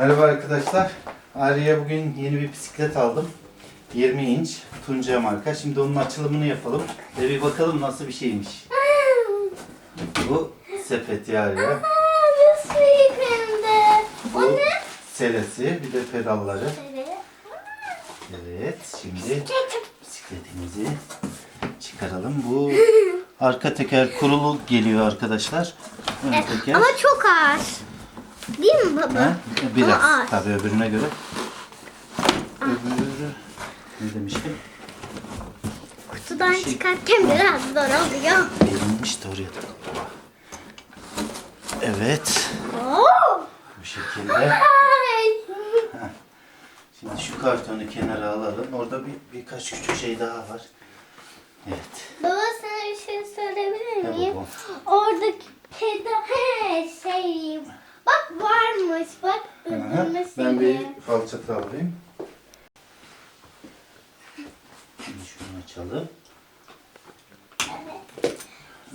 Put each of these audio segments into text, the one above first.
Merhaba arkadaşlar. Ariye bugün yeni bir bisiklet aldım. 20 inç Tunca marka. Şimdi onun açılımını yapalım. Ve bir bakalım nasıl bir şeymiş. Bu sepeti. Aa, nasıl. O Bu ne? selesi bir de pedalları. Evet. Şimdi bisikletimizi çıkaralım. Bu arka teker kurulu geliyor arkadaşlar. Ön teker. Ama çok ağır. Değil mi baba? Ha? Biraz tabii öbürüne göre. Öbürü ne demiştim? Kutudan Şey- çıkarken biraz zor oluyor. Eğilmiş de oraya takalım. Evet. Oo. Bu şekilde. Şimdi şu kartonu kenara alalım. Orada bir birkaç küçük şey daha var. Evet. Baba sana bir şey söyleyebilir miyim? Oradaki pedal he şey bak varmış bak öldürmesi. Ben bir falçata alayım. Şimdi şunu açalım.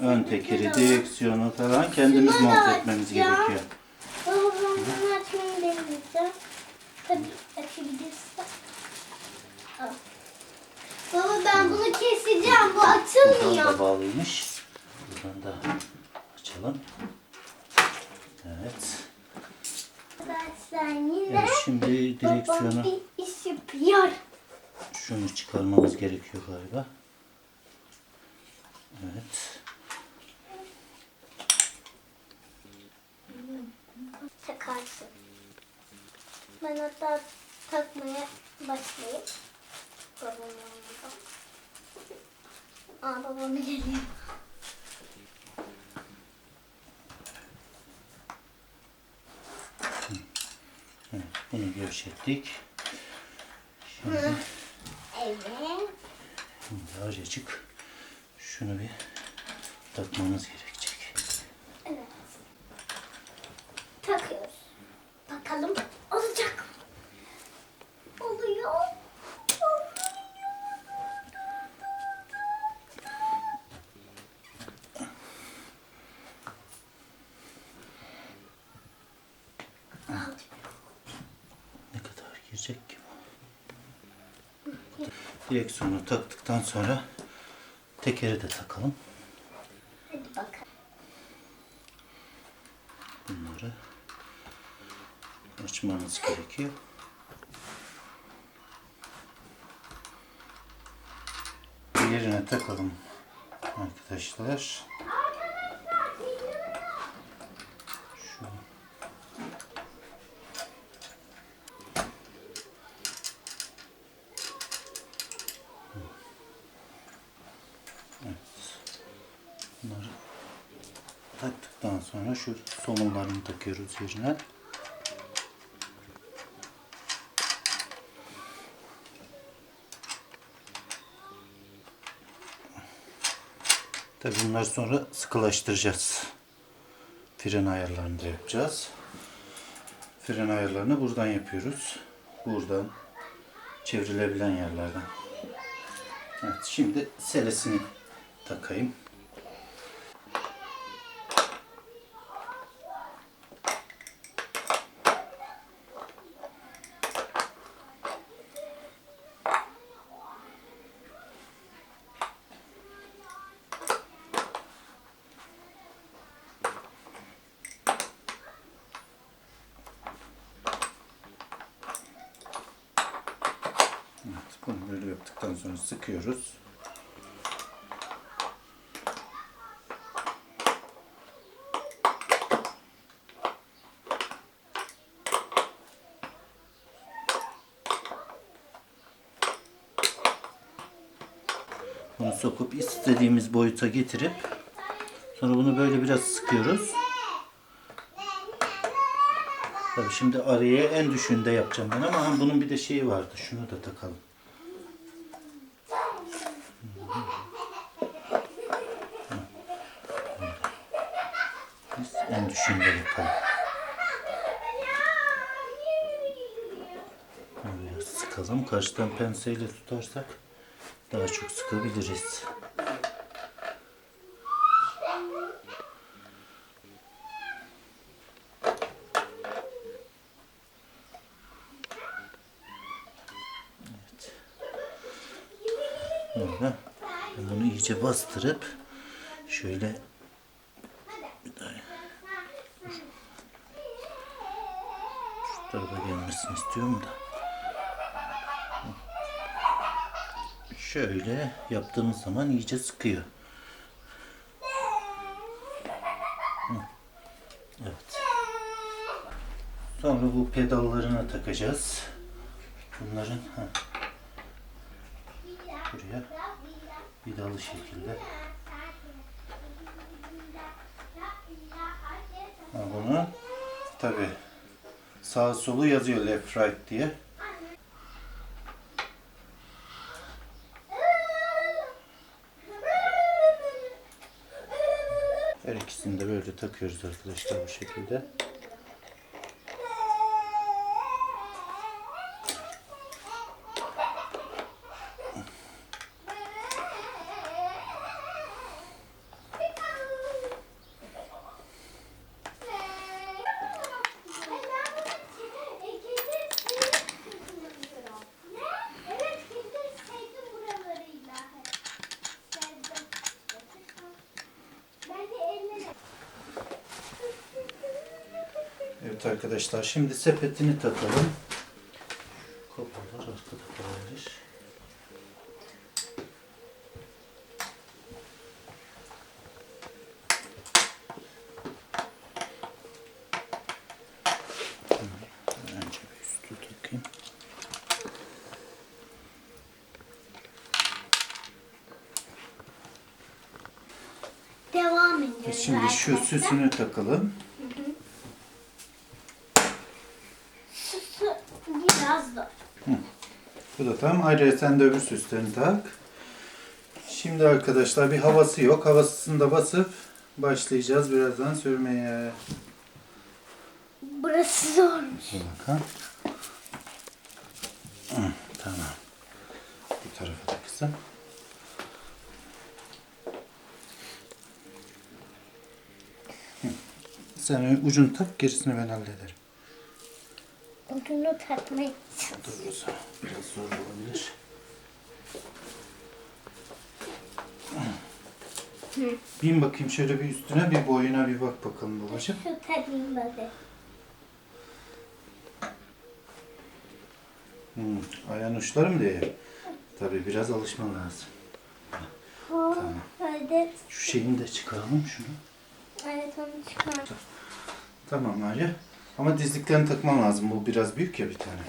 Ön tekeri, direksiyonu falan kendimiz Şunu da monte etmemiz açacağım. gerekiyor. Baba ben bunu açmayı deneyeceğim. Tabii açabilirsin. Al. Baba ben bunu keseceğim. Bu Buradan açılmıyor. da bağlıymış. Buradan da açalım. Evet. Arkadaşlar şimdi babam direksiyonu bir iş yapıyor. şunu çıkarmamız gerekiyor galiba. Evet. Takarsın. Ben hatta takmaya başlayayım. Babam yanında. Aa babam geliyor. evet. Bunu gevşettik. Şimdi, Evet. şimdi azıcık şunu bir takmamız gerekecek. Evet. Takıyoruz. Bakalım olacak mı? Oluyor. Ne kadar girecek ki bu? Direksiyonu taktıktan sonra tekeri de takalım. Hadi bakalım. Bunları açmamız gerekiyor. Yerine takalım arkadaşlar. Şu Evet. Bunları taktıktan sonra şu somunlarını takıyoruz yerine. Tabii bunları sonra sıkılaştıracağız. Fren ayarlarını da yapacağız. Fren ayarlarını buradan yapıyoruz. Buradan çevrilebilen yerlerden. Evet şimdi selesini takayım. Böyle yaptıktan sonra sıkıyoruz. Bunu sokup istediğimiz boyuta getirip sonra bunu böyle biraz sıkıyoruz. Tabii şimdi araya en düşüğünde yapacağım ben ama bunun bir de şeyi vardı. Şunu da takalım. Onu düşündüm falan. Yani sıkalım. Karşıdan penseyle tutarsak daha çok sıkabiliriz. Evet. Böyle bunu iyice bastırıp şöyle gelmesini istiyorum da. Şöyle yaptığımız zaman iyice sıkıyor. Evet. Sonra bu pedallarına takacağız. Bunların ha, buraya vidalı şekilde. Ha, bunu tabi sağ solu yazıyor left right diye. Her ikisini de böyle takıyoruz arkadaşlar bu şekilde. Evet arkadaşlar şimdi sepetini takalım. Kopyalar arkada kalabilir. Devam ediyoruz Şimdi şu süsünü takalım. Süsü biraz zor. Bu da tam. Ayrıca sen de öbür süslerini tak. Şimdi arkadaşlar bir havası yok. Havasını da basıp başlayacağız birazdan sürmeye. Burası zormuş. Bir bakalım. Hı, Tamam. Bu tarafa da kızım. Hı. Sen ucunu tak, gerisini ben hallederim. Ucunu takmak zaman. Biraz zor olabilir. Bin bakayım şöyle bir üstüne bir boyuna bir bak bakalım babacığım. Şu tadayım hadi. Hmm, ayağın uçları mı diye? Tabii biraz alışman lazım. Tamam. Şu şeyini de çıkaralım şunu. Evet onu çıkar. Tamam Arya. Ama dizliklerini takman lazım. Bu biraz büyük ya bir tane.